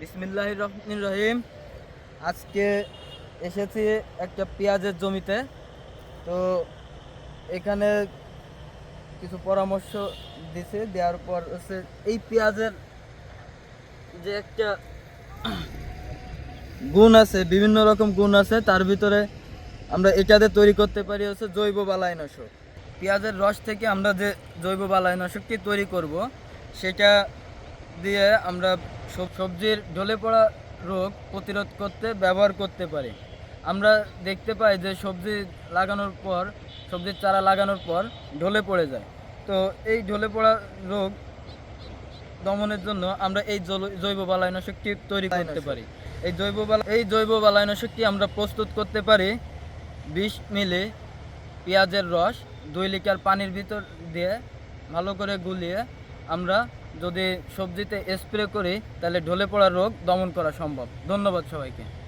বিসমিল্লাহ রহমান রহিম। আজকে এসেছি একটা পেঁয়াজের জমিতে। তো এখানে কিছু পরামর্শ দিছে, দেওয়ার পর হচ্ছে এই পেঁয়াজের যে একটা গুণ আছে, বিভিন্ন রকম গুণ আছে, তার ভিতরে আমরা এটাতে তৈরি করতে পারি হচ্ছে জৈব বালাইনাশক। পেঁয়াজের রস থেকে আমরা যে জৈব বালাইনাশকটি তৈরি করব, সেটা দিয়ে আমরা সবজির ঢলে পড়া রোগ প্রতিরোধ করতে, ব্যবহার করতে পারি। আমরা দেখতে পাই যে সবজি লাগানোর পর, সবজির চারা লাগানোর পর ঢলে পড়ে যায়। তো এই ঢলে পড়া রোগ দমনের জন্য আমরা এই জৈব বালাইনাশকটি তৈরি করতে পারি। এই জৈব এই জৈব বালাইনাশকটি আমরা প্রস্তুত করতে পারি বিশ মিলি পেঁয়াজের রস, দুই লিটার পানির ভিতর দিয়ে ভালো করে গুলিয়ে আমরা যদি সবজিতে স্প্রে করি তাহলে ঢলে পড়া রোগ দমন করা সম্ভব। ধন্যবাদ সবাইকে।